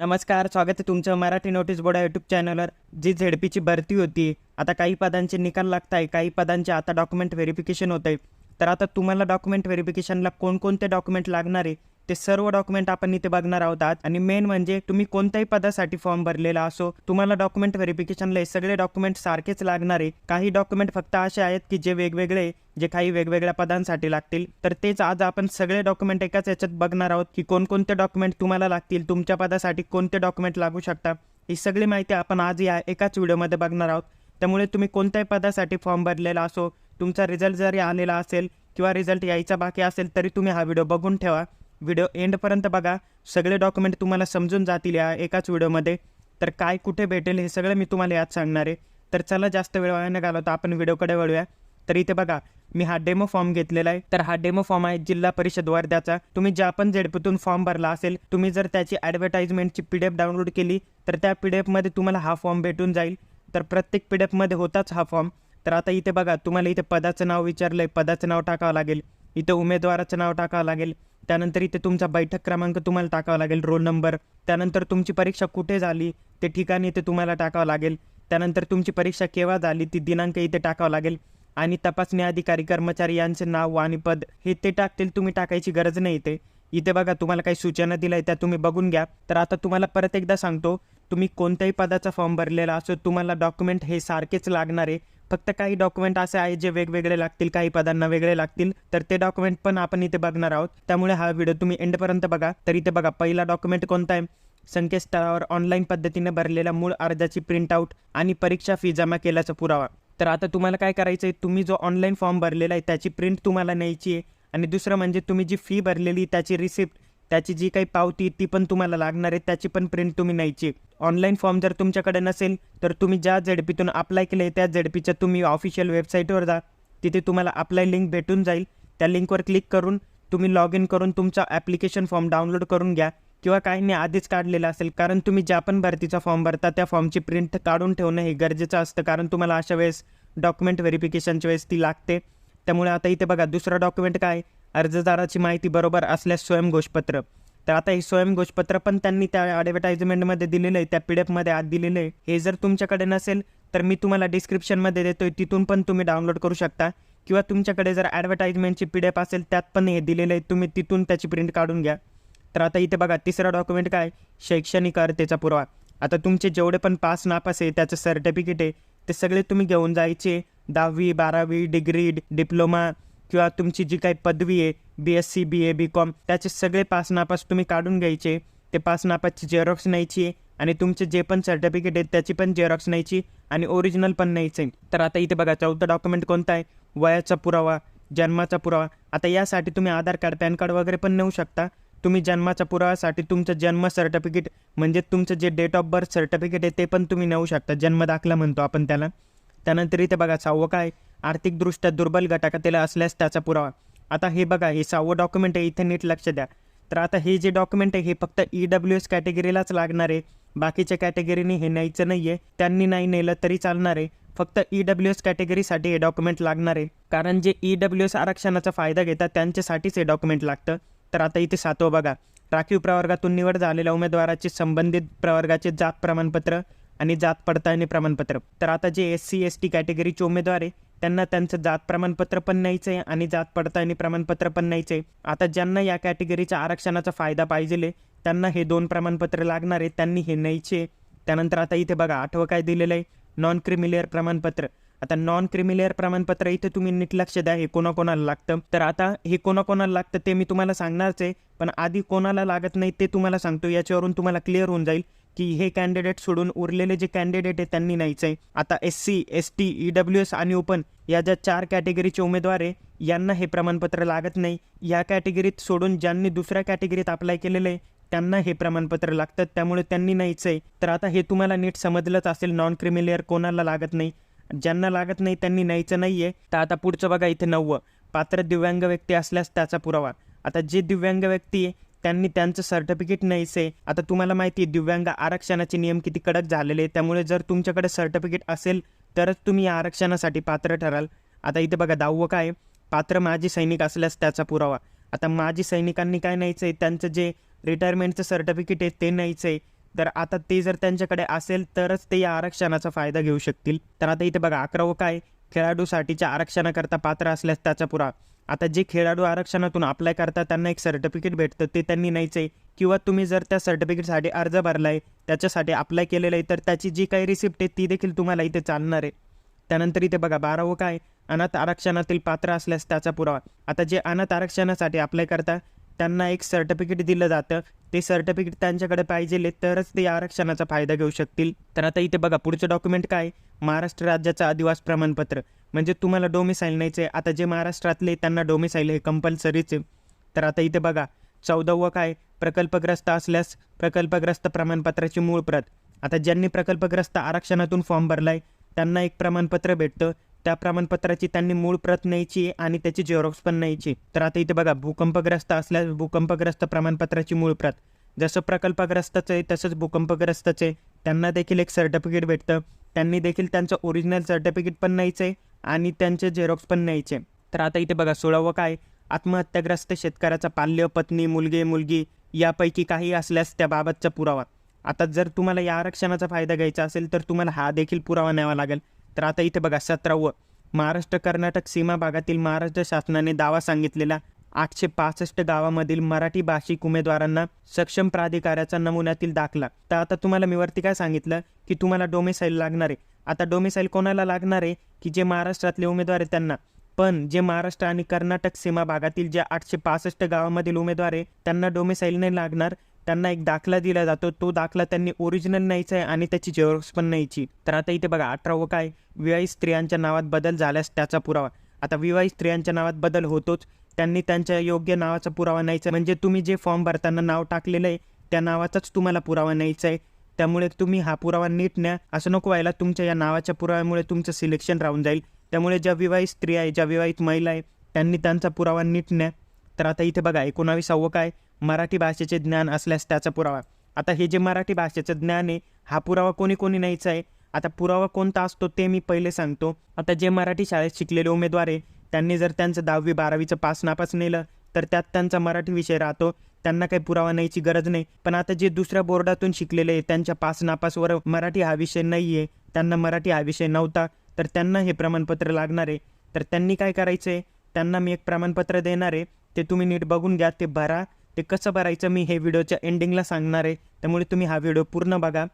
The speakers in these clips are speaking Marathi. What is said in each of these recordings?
नमस्कार स्वागत आहे तुमचं मराठी नोटीस बोर्ड यूट्यूब चॅनलवर जी झेडपीची भरती होती आता काही पदांचे निकाल लागत आहे काही पदांचे आता डॉक्युमेंट व्हेरिफिकेशन होत आहे तर आता तुम्हाला डॉक्युमेंट व्हेरिफिकेशनला कोणकोणते डॉक्युमेंट लागणार आहे ते सर्व डॉक्युमेंट आपण इथे बघणार आहोत. आणि मेन म्हणजे तुम्ही कोणत्याही पदासाठी फॉर्म भरलेला असो तुम्हाला डॉक्युमेंट व्हेरिफिकेशनला सगळे डॉक्युमेंट सारखेच लागणार आहे. काही डॉक्युमेंट फक्त असे आहेत की जे वेगवेगळे जे काही वेगवेगळ्या पदांसाठी लागतील. तर तेच आज आपण सगळे डॉक्युमेंट एकाच याच्यात बघणार आहोत की कोणकोणते डॉक्युमेंट तुम्हाला लागतील तुमच्या पदासाठी कोणते डॉक्युमेंट लागू शकतात. ही सगळी माहिती आपण आज या एकाच व्हिडिओमध्ये बघणार आहोत. त्यामुळे तुम्ही कोणत्याही पदासाठी फॉर्म भरलेला असो तुमचा रिझल्ट जरी आलेला असेल किंवा रिझल्ट यायचा बाकी असेल तरी तुम्ही हा व्हिडिओ बघून ठेवा. व्हिडिओ एंडपर्यंत बघा. सगळे डॉक्युमेंट तुम्हाला समजून जातील या एकाच व्हिडिओमध्ये. तर काय कुठे भेटेल हे सगळं मी तुम्हाला यात सांगणार आहे. तर चला जास्त वेळ वाया न घालवता आपण व्हिडिओकडे वळूया. तर इथे बघा मी हा डेमो फॉर्म घेतलेला आहे. तर हा डेमो फॉर्म आहे जिल्हा परिषद वर्ध्याचा. तुम्ही ज्या पण झेडपीतून फॉर्म भरला असेल तुम्ही जर त्याची ॲडव्हर्टाइजमेंटची पी डी एफ डाउनलोड केली तर त्या पी डी एफमध्ये तुम्हाला हा फॉर्म भेटून जाईल. तर प्रत्येक पी डी एफमध्ये होताच हा फॉर्म. तर आता इथे बघा तुम्हाला इथे पदाचं नाव विचारलं आहे पदाचं नाव टाकावं लागेल. इथं उमेदवाराचं नाव टाकावं लागेल. त्यानंतर इथे तुमचा बैठक क्रमांक तुम्हाला टाकावा लागेल रोल नंबर. त्यानंतर तुमची परीक्षा कुठे झाली ते ठिकाण इथे तुम्हाला टाकावं लागेल. त्यानंतर तुमची परीक्षा केव्हा झाली ती दिनांक इथे टाकावं लागेल. आणि तपासणी अधिकारी कर्मचारी यांचे नाव आणि पद हे ते टाकतील तुम्ही टाकायची गरज नाही इथे. इथे बघा तुम्हाला काही सूचना दिल्या आहेत त्या तुम्ही बघून घ्या. तर आता तुम्हाला परत एकदा सांगतो तुम्ही कोणत्याही पदाचा फॉर्म भरलेला असो तुम्हाला डॉक्युमेंट हे सारखेच लागणार आहे. फक्त काही डॉक्युमेंट असे आहेत जे वेगवेगळे लागतील काही पदांना वेगळे लागतील तर ते डॉक्युमेंट पण आपण इथे बघणार आहोत. त्यामुळे हा व्हिडिओ तुम्ही एंडपर्यंत बघा. तर इथे बघा पहिला डॉक्युमेंट कोणता आहे? संकेतस्थळावर ऑनलाईन पद्धतीने भरलेल्या मूळ अर्जाची प्रिंटआउट आणि परीक्षा फी जमा केल्याचा पुरावा. तर आता तुम्हाला काय करायचं आहे? तुम्ही जो ऑनलाईन फॉर्म भरलेला आहे त्याची प्रिंट तुम्हाला न्यायची आहे. आणि दुसरं म्हणजे तुम्ही जी फी भरलेली त्याची रिसिप्ट त्याची जी काही पावती ती पण तुम्हाला लागणार आहे. त्याची पण प्रिंट तुम्ही न्यायची ऑनलाईन फॉर्म जर तुमच्याकडे नसेल तर तुम्ही ज्या झेडपीतून अप्लाय केले त्या झेडपीच्या तुम्ही ऑफिशियल वेबसाईटवर जा. तिथे तुम्हाला अप्लाय लिंक भेटून जाईल. त्या लिंकवर क्लिक करून तुम्ही लॉग इन करून तुमचा ॲप्लिकेशन फॉर्म डाउनलोड करून घ्या. किंवा काहींनी आधीच काढलेला असेल. कारण तुम्ही ज्या पण भरतीचा फॉर्म भरता त्या फॉर्मची प्रिंट काढून ठेवणं हे गरजेचं असतं. कारण तुम्हाला अशा वेळेस डॉक्युमेंट व्हेरिफिकेशनच्या वेळेस ती लागते. त्यामुळे आता इथे बघा दुसरा डॉक्युमेंट काय अर्जदाराची माहिती बरोबर असल्यास स्वयंघोषपत्र तर आता हे स्वयंघोषपत्र पण त्यांनी त्या ॲडव्हर्टाईजमेंटमध्ये दिलेलं आहे त्या पी डी एफमध्ये आत दिलेलं आहे. हे जर तुमच्याकडे नसेल तर मी तुम्हाला डिस्क्रिप्शनमध्ये देतो आहे तिथून पण तुम्ही डाउनलोड करू शकता. किंवा तुमच्याकडे जर ॲडव्हर्टाइजमेंटची पी डी एफ असेल त्यात पण हे दिलेलं आहे तुम्ही तिथून त्याची प्रिंट काढून घ्या. तर आता इथे बघा तिसरा डॉक्युमेंट काय? शैक्षणिक अर्हतेचा पुरावा. आता तुमचे जेवढे पण पास नापास आहे त्याचं सर्टिफिकेट आहे ते सगळे तुम्ही घेऊन जायचे. दहावी बारावी डिग्री डिप्लोमा किंवा तुमची जी काही पदवी आहे B S C B A B com त्याचे सगळे पास नापास तुम्ही काढून घ्यायचे. ते पास नापासची झेरॉक्स न्यायची आहे आणि तुमचे जे पण सर्टिफिकेट आहेत त्याची पण झेरॉक्स न्यायची आणि ओरिजिनल पण न्यायचं आहे तर आता इथे बघा चौथा डॉक्युमेंट कोणता आहे? वयाचा पुरावा जन्माचा पुरावा. आता यासाठी तुम्ही आधार कार्ड पॅन कार्ड वगैरे पण नेऊ शकता. तुम्ही जन्माच्या पुराव्यासाठी तुमचं जन्म सर्टिफिकेट म्हणजे तुमचं जे डेट ऑफ बर्थ सर्टिफिकेट आहे ते पण तुम्ही नेऊ शकता. जन्म दाखला म्हणतो आपण त्याला. त्यानंतर इथे बघा सहावं काय? आर्थिकदृष्ट्या दुर्बल गटातील असल्यास त्याचा पुरावा. आता हे बघा हे सहावं डॉक्युमेंट आहे इथे नीट लक्ष द्या. तर आता हे जे डॉक्युमेंट आहे हे फक्त ई डब्ल्यू एस कॅटेगरीलाच लागणार आहे. बाकीच्या कॅटेगरीने हे न्यायचं नाही आहे त्यांनी नाही नेलं तरी चालणार आहे. फक्त ई डब्ल्यू एस कॅटेगरीसाठी हे डॉक्युमेंट लागणार आहे. कारण जे ई डब्ल्यू एस आरक्षणाचा फायदा घेतात त्यांच्यासाठीच हे डॉक्युमेंट लागतं. तर आता इथे सातवं बघा. राखीव प्रवर्गातून निवड झालेल्या उमेदवाराचे संबंधित प्रवर्गाचे जात प्रमाणपत्र आणि जात पडताळणी प्रमाणपत्र. तर आता जे एस सी एस टी कॅटेगरीचे उमेदवार आहे त्यांना त्यांचं जात प्रमाणपत्र पण न्यायचं आहे आणि जात पडताळणी प्रमाणपत्र पण न्यायचं आहे आता ज्यांना या कॅटेगरीच्या आरक्षणाचा फायदा पाहिजे त्यांना हे दोन प्रमाणपत्र लागणार आहे त्यांनी हे न्यायचे त्यानंतर आता इथे बघा आठवं काय दिलेलं आहे? नॉन क्रिमिलेअर प्रमाणपत्र. आता नॉन क्रिमिलेअर प्रमाणपत्र इथे तुम्ही नीट लक्ष द्या हे कोणाकोणाला लागतं? तर आता हे कोणाकोणाला लागतं ते मी तुम्हाला सांगणारच आहे पण आधी कोणाला लागत नाही ते तुम्हाला सांगतो याच्यावरून तुम्हाला क्लिअर होऊन जाईल. की हे कॅन्डिडेट सोडून उरलेले जे कॅन्डिडेट आहे त्यांनी न्यायचं आहे. आता S C S T E W S आणि ओपन या ज्या चार कॅटेगरीचे उमेदवार आहे यांना हे प्रमाणपत्र लागत नाही. या कॅटेगरीत सोडून ज्यांनी दुसऱ्या कॅटेगरीत अप्लाय केलेलं आहे त्यांना हे प्रमाणपत्र लागतं. त्यामुळे त्यांनी न्यायचं आहे. तर आता हे तुम्हाला नीट समजलंच असेल नॉन क्रिमिलेअर कोणाला लागत नाही. ज्यांना लागत नाही त्यांनी न्यायचं नाही आहे तर आता पुढचं बघा इथे नववं. पात्र दिव्यांग व्यक्ती असल्यास त्याचा पुरावा. आता जे दिव्यांग व्यक्ती आहे त्यांनी त्यांचं सर्टिफिकेट न्यायचं आता तुम्हाला माहिती आहे दिव्यांग आरक्षणाचे नियम किती कडक झालेले आहे त्यामुळे जर तुमच्याकडे सर्टिफिकेट असेल तरच तुम्ही या आरक्षणासाठी पात्र ठराल. आता इथे बघा दहावं काय पात्र माजी सैनिक असल्यास त्याचा पुरावा. आता माजी सैनिकांनी काय न्यायचं आहे त्यांचं जे रिटायरमेंटचं सर्टिफिकेट आहे ते न्यायचं आहे तर आता ते जर त्यांच्याकडे असेल तरच ते या आरक्षणाचा फायदा घेऊ शकतील. तर आता इथे बघा अकरावं काय? खेळाडूसाठीच्या आरक्षणाकरता पात्र असल्यास त्याचा पुरावा. आता जे खेळाडू आरक्षणातून अप्लाय करतात त्यांना एक सर्टिफिकेट भेटतं. ते त्यांनी नाहीच आहे किंवा तुम्ही जर त्या सर्टिफिकेटसाठी अर्ज भरलाय त्याच्यासाठी अप्लाय केलेलं आहे तर त्याची जी काही रिसिप्ट आहे ती देखील तुम्हाला इथे चालणार आहे. त्यानंतर इथे बघा बारावं काय? अनाथ आरक्षणातील पात्र असल्यास त्याचा पुरावा. आता जे अनाथ आरक्षणासाठी अप्लाय करता त्यांना एक सर्टिफिकेट दिलं जातं. ते सर्टिफिकेट त्यांच्याकडे पाहिजेले तरच ते आरक्षणाचा फायदा घेऊ शकतील. तर आता इथे बघा पुढचं डॉक्युमेंट काय? महाराष्ट्र राज्याचं आदिवास प्रमाणपत्र. म्हणजे तुम्हाला डोमिसाईल नाहीचे आहे आता जे महाराष्ट्रातले त्यांना डोमिसाईल हे कंपल्सरीचे तर आता इथे बघा चौदावं काय? प्रकल्पग्रस्त असल्यास प्रकल्पग्रस्त प्रमाणपत्राची मूळ प्रत. आता ज्यांनी प्रकल्पग्रस्त आरक्षणातून फॉर्म भरला आहे त्यांना एक प्रमाणपत्र भेटतं. त्या प्रमाणपत्राची त्यांनी मूळ प्रत न्यायची आहे आणि त्याची झेरॉक्स पण न्यायची. तर आता इथे बघा भूकंपग्रस्त असल्यास भूकंपग्रस्त प्रमाणपत्राची मूळ प्रत. जसं प्रकल्पग्रस्तच आहे तसंच भूकंपग्रस्तच आहे. त्यांना देखील एक सर्टिफिकेट भेटतं. त्यांनी देखील त्यांचं ओरिजिनल सर्टिफिकेट पण न्यायचं आहे आणि त्यांचे झेरॉक्स पण न्यायचे तर आता इथे बघा सोळावं काय? आत्महत्याग्रस्त शेतकऱ्याचा पाल्य पत्नी मुलगे मुलगी यापैकी काही असल्यास त्याबाबतचा पुरावा. आता जर तुम्हाला या आरक्षणाचा फायदा घ्यायचा असेल तर तुम्हाला हा देखील पुरावा न्यावा लागेल. तर आता इथे बघा सतरावं महाराष्ट्र कर्नाटक सीमा भागातील महाराष्ट्र शासनाने दावा सांगितलेला आठशे पासष्ट गावामधील मराठी भाषिक उमेदवारांना सक्षम प्राधिकाऱ्याचा नमुन्यातील दाखला. तर आता तुम्हाला मी वरती काय सांगितलं? की तुम्हाला डोमिसाईल लागणार. आहे आता डोमिसाईल कोणाला लागणार? आहे की जे महाराष्ट्रातले उमेदवार आहे त्यांना. पण जे महाराष्ट्र आणि कर्नाटक सीमा भागातील जे आठशे पासष्ट गावामधील उमेदवार आहे त्यांना डोमिसाईल नाही लागणार. त्यांना एक दाखला दिला जातो. तो दाखला त्यांनी ओरिजिनल न्यायचा आहे आणि त्याची झेरॉक्स पण न्यायची. तर आता इथे बघा अठरावं काय विवाहित स्त्रियांच्या नावात बदल झाल्यास त्याचा पुरावा. आता विवाहित स्त्रियांच्या नावात बदल होतोच. त्यांनी त्यांच्या योग्य नावाचा पुरावा न्यायचा म्हणजे तुम्ही जे फॉर्म भरताना नाव टाकलेलं आहे त्या नावाचाच तुम्हाला पुरावा न्यायचा आहे. त्यामुळे तुम्ही हा पुरावा नीट न्या. असं नको व्हायला तुमच्या या नावाच्या पुराव्यामुळे तुमचं सिलेक्शन राहून जाईल. त्यामुळे ज्या विवाहित स्त्री आहे ज्या विवाहित महिला आहे त्यांनी त्यांचा पुरावा नीट न्या. तर आता इथे बघा एकोणावीसावं काय मराठी भाषेचे ज्ञान असल्यास त्याचा पुरावा. आता हे जे मराठी भाषेचं ज्ञान आहे हा पुरावा कोणी कोणी न्यायचा आहे. आता पुरावा कोणता असतो ते मी पहिले सांगतो. आता जे मराठी शाळेत शिकलेले उमेदवार आहे त्यांनी जर त्यांचं दहावी बारावीचं पास नापास नेलं तर त्यात त्यांचा मराठी विषय राहतो. त्यांना काही पुरावा न्यायची गरज नाही. पण आता जे दुसऱ्या बोर्डातून शिकलेले आहे त्यांच्या पास नापासवर मराठी हा विषय नाही आहे त्यांना मराठी हा विषय नव्हता तर त्यांना हे प्रमाणपत्र लागणार आहे. तर त्यांनी काय करायचं आहे त्यांना मी एक प्रमाणपत्र देणार आहे. ते तुम्ही नीट बघून घ्या ते भरा. ते कसं भरायचं मी हे व्हिडिओच्या एंडिंगला सांगणार आहे. त्यामुळे तुम्ही हा व्हिडिओ पूर्ण बघा.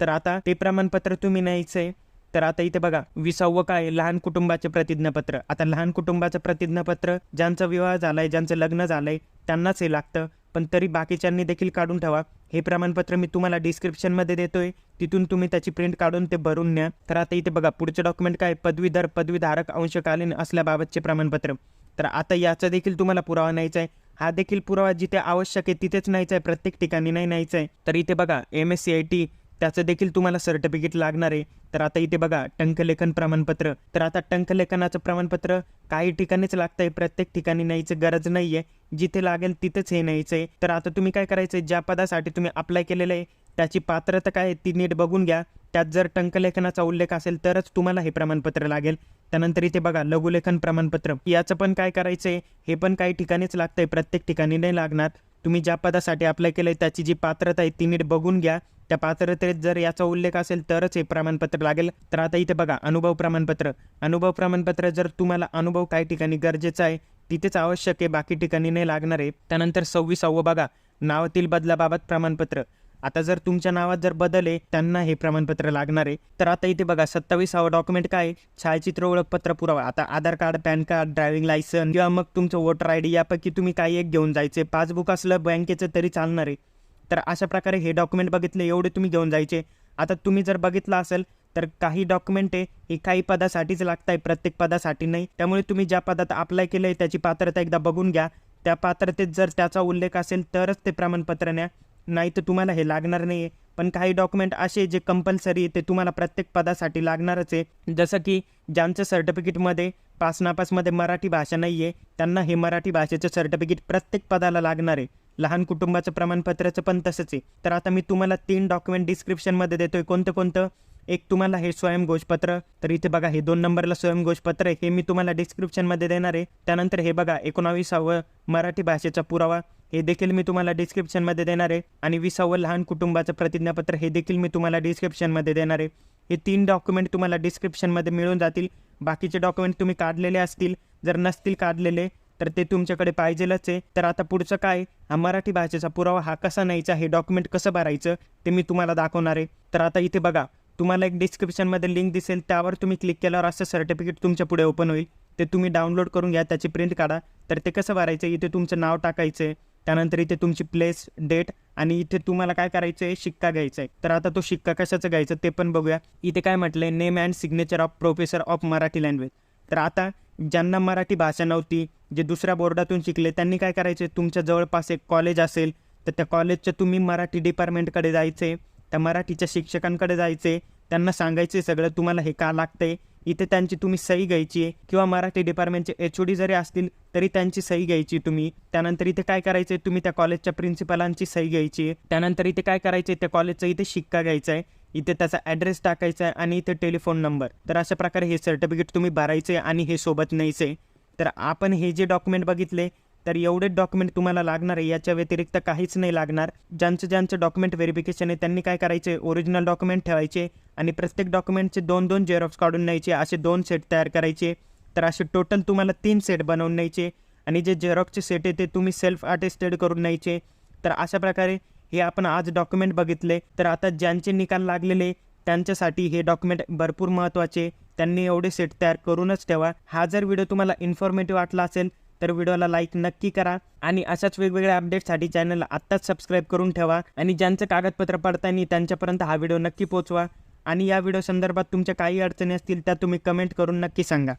तर आता ते प्रमाणपत्र तुम्ही न्यायचं आहे तर आता इथे बघा विसावं काय? लहान कुटुंबाचे प्रतिज्ञापत्र. आता लहान कुटुंबाचं प्रतिज्ञापत्र ज्यांचा विवाह झालाय ज्यांचं लग्न झालंय त्यांनाच हे लागतं. पण तरी बाकीच्यांनी देखील काढून ठेवा. हे प्रमाणपत्र मी तुम्हाला डिस्क्रिप्शनमध्ये देतोय. तिथून तुम्ही त्याची प्रिंट काढून ते भरून न्या. तर आता इथे बघा पुढचं डॉक्युमेंट काय? पदवीधर पदवीधारक अंशकालीन असल्याबाबतचे प्रमाणपत्र. तर आता याचा देखील तुम्हाला पुरावा न्यायचा आहे हा देखील पुरावा जिथे आवश्यक आहे तिथेच न्यायचा आहे प्रत्येक ठिकाणी नाही न्यायचा आहे. तर इथे बघा M S C I T त्याचं देखील तुम्हाला सर्टिफिकेट लागणार आहे. तर आता इथे बघा टंकलेखन प्रमाणपत्र. तर आता टंकलेखनाचं प्रमाणपत्र काही ठिकाणीच लागतं आहे प्रत्येक ठिकाणी न्यायचं गरज नाही आहे जिथे लागेल तिथेच हे न्यायचं आहे. तर आता तुम्ही काय करायचं आहे? ज्या पदासाठी तुम्ही अप्लाय केलेलं आहे त्याची पात्रता काय आहे ती नीट बघून घ्या. त्यात जर टंकलेखनाचा उल्लेख असेल तरच तुम्हाला हे प्रमाणपत्र लागेल. त्यानंतर इथे बघा लघुलेखन प्रमाणपत्र. याचं पण काय करायचं आहे हे पण काही ठिकाणीच लागतंय प्रत्येक ठिकाणी नाही लागणार. तुम्ही ज्या पदासाठी अप्लाय केलं आहे त्याची जी पात्रता आहे ती नीट बघून घ्या. त्या पात्रतेत जर याचा उल्लेख असेल तरच हे प्रमाणपत्र लागेल. तर आता इथे बघा अनुभव प्रमाणपत्र. अनुभव प्रमाणपत्र जर तुम्हाला अनुभव काही ठिकाणी गरजेचा आहे तिथेच आवश्यक आहे बाकी ठिकाणी नाही लागणार आहे. त्यानंतर सव्वीसावं बघा नावातील बदलाबाबत प्रमाणपत्र. आता जर तुमच्या नावात जर बदल आहे त्यांना हे प्रमाणपत्र लागणार आहे. तर आता इथे बघा सत्तावीसावं डॉक्युमेंट काय आहे? छायाचित्र ओळखपत्र पुरावा. आता Aadhaar card PAN card driving licence किंवा मग तुमचं वोटर आय डी यापैकी तुम्ही काही एक घेऊन जायचे. पासबुक असलं बँकेचं तरी चालणार आहे. तर अशा प्रकारे हे डॉक्युमेंट बघितले एवढे तुम्ही घेऊन जायचे. आता तुम्ही जर बघितलं असेल तर काही डॉक्युमेंट आहे हे काही पदासाठीच लागत आहे प्रत्येक पदासाठी नाही. त्यामुळे तुम्ही ज्या पदात अप्लाय केलं आहे त्याची पात्रता एकदा बघून घ्या. त्या पात्रतेत जर त्याचा उल्लेख असेल तरच ते प्रमाणपत्र न्या. नाही तर तुम्हाला हे लागणार नाही आहे पण काही डॉक्युमेंट असे जे कंपल्सरी आहे ते तुम्हाला प्रत्येक पदासाठी लागणारच आहे. जसं की ज्यांचं सर्टिफिकेटमध्ये पास नापासमध्ये मराठी भाषा नाही आहे त्यांना हे मराठी भाषेचं सर्टिफिकेट प्रत्येक पदाला लागणार आहे. लहान कुटुंबाचं प्रमाणपत्राचं पण तसंच आहे. तर आता मी तुम्हाला तीन डॉक्युमेंट डिस्क्रिप्शनमध्ये देतोय. कोणतं कोणतं? एक तुम्हाला हे स्वयंघोषपत्र तर इथे बघा हे दोन नंबरला स्वयंघोषपत्र आहे. हे मी तुम्हाला डिस्क्रिप्शनमध्ये देणार आहे. त्यानंतर हे बघा एकोणावीसावं मराठी भाषेचा पुरावा. हे देखील मी तुम्हाला डिस्क्रिप्शनमध्ये देणार आहे. आणि विसावं लहान कुटुंबाचं प्रतिज्ञापत्र हे देखील मी तुम्हाला डिस्क्रिप्शनमध्ये देणार आहे. हे तीन डॉक्युमेंट तुम्हाला डिस्क्रिप्शनमध्ये मिळून जातील. बाकीचे डॉक्युमेंट तुम्ही काढलेले असतील. जर नसतील काढलेले तर ते तुमच्याकडे पाहिजेलच आहे. तर आता पुढचं काय? हा मराठी भाषेचा पुरावा हा कसा न्यायचा? हे डॉक्युमेंट कसं भरायचं? ते मी तुम्हाला दाखवणार आहे. तर आता इथे बघा. तुम्हाला एक डिस्क्रिप्शनमध्ये लिंक दिसेल. त्यावर तुम्ही क्लिक केल्यावर असं सर्टिफिकेट तुमच्यापुढे ओपन होईल. ते तुम्ही डाउनलोड करून घ्या. त्याची प्रिंट काढा. तर ते कसं भरायचं? इथे तुमचं नाव टाकायचं आहे. त्यानंतर इथे तुमची प्लेस डेट आणि इथे तुम्हाला काय करायचं आहे शिक्का घ्यायचा आहे तर आता तो शिक्का कशाचं घ्यायचा ते पण बघूया. इथे काय म्हटलं आहे name and signature of professor of Marathi language तर आता ज्यांना मराठी भाषा नव्हती जे दुसऱ्या बोर्डातून शिकले त्यांनी काय करायचे तुमच्या जवळपास एक कॉलेज असेल तर त्या कॉलेजच्या तुम्ही मराठी डिपार्टमेंटकडे जायचे त्या मराठीच्या शिक्षकांकडे जायचे त्यांना सांगायचे सगळं. तुम्हाला हे का लागतंय? इथे त्यांची तुम्ही सही घ्यायची आहे. किंवा मराठी डिपार्टमेंटचे एच ओ डी जरी असतील तरी त्यांची सही घ्यायची तुम्ही. त्यानंतर इथे काय करायचं तुम्ही त्या कॉलेजच्या प्रिन्सिपलांची सही घ्यायची आहे. त्यानंतर इथे काय करायचं त्या कॉलेजचा इथे शिक्का घ्यायचा आहे. इथे त्याचा ॲड्रेस टाकायचा आहे आणि इथे टेलिफोन नंबर तर अशा प्रकारे हे सर्टिफिकेट तुम्ही भरायचे आणि हे सोबत न्यायचे तर आपण हे जे डॉक्युमेंट बघितले तर एवढेच डॉक्युमेंट तुम्हाला लागणार आहे याच्या व्यतिरिक्त काहीच नाही लागणार. ज्यांचं ज्यांचं डॉक्युमेंट व्हेरिफिकेशन आहे त्यांनी काय करायचे? ओरिजिनल डॉक्युमेंट ठेवायचे आणि प्रत्येक डॉक्युमेंटचे दोन दोन जेरॉक्स काढून न्यायचे असे दोन सेट तयार करायचे. तर असे टोटल तुम्हाला तीन सेट बनवून न्यायचे आणि जे जेरॉक्सचे सेट आहे ते तुम्ही सेल्फ अटेस्टेड करून न्यायचे. तर अशा प्रकारे हे आपण आज डॉक्युमेंट बघितले. तर आता ज्यांचे निकाल लागलेले त्यांच्यासाठी हे डॉक्युमेंट भरपूर महत्त्वाचे त्यांनी एवढे सेट तयार करूनच ठेवा. हा जर व्हिडिओ तुम्हाला इन्फॉर्मेटिव्ह वाटला असेल तर व्हिडिओला लाईक नक्की करा आणि अशाच वेगवेगळ्या अपडेटसाठी चॅनलला आत्ताच सबस्क्राईब करून ठेवा आणि ज्यांचं कागदपत्र पडताना त्यांच्यापर्यंत हा व्हिडिओ नक्की पोचवा आणि या व्हिडिओ संदर्भात तुमच्या काही अडचणी असतील त्या तुम्ही कमेंट करून नक्की सांगा.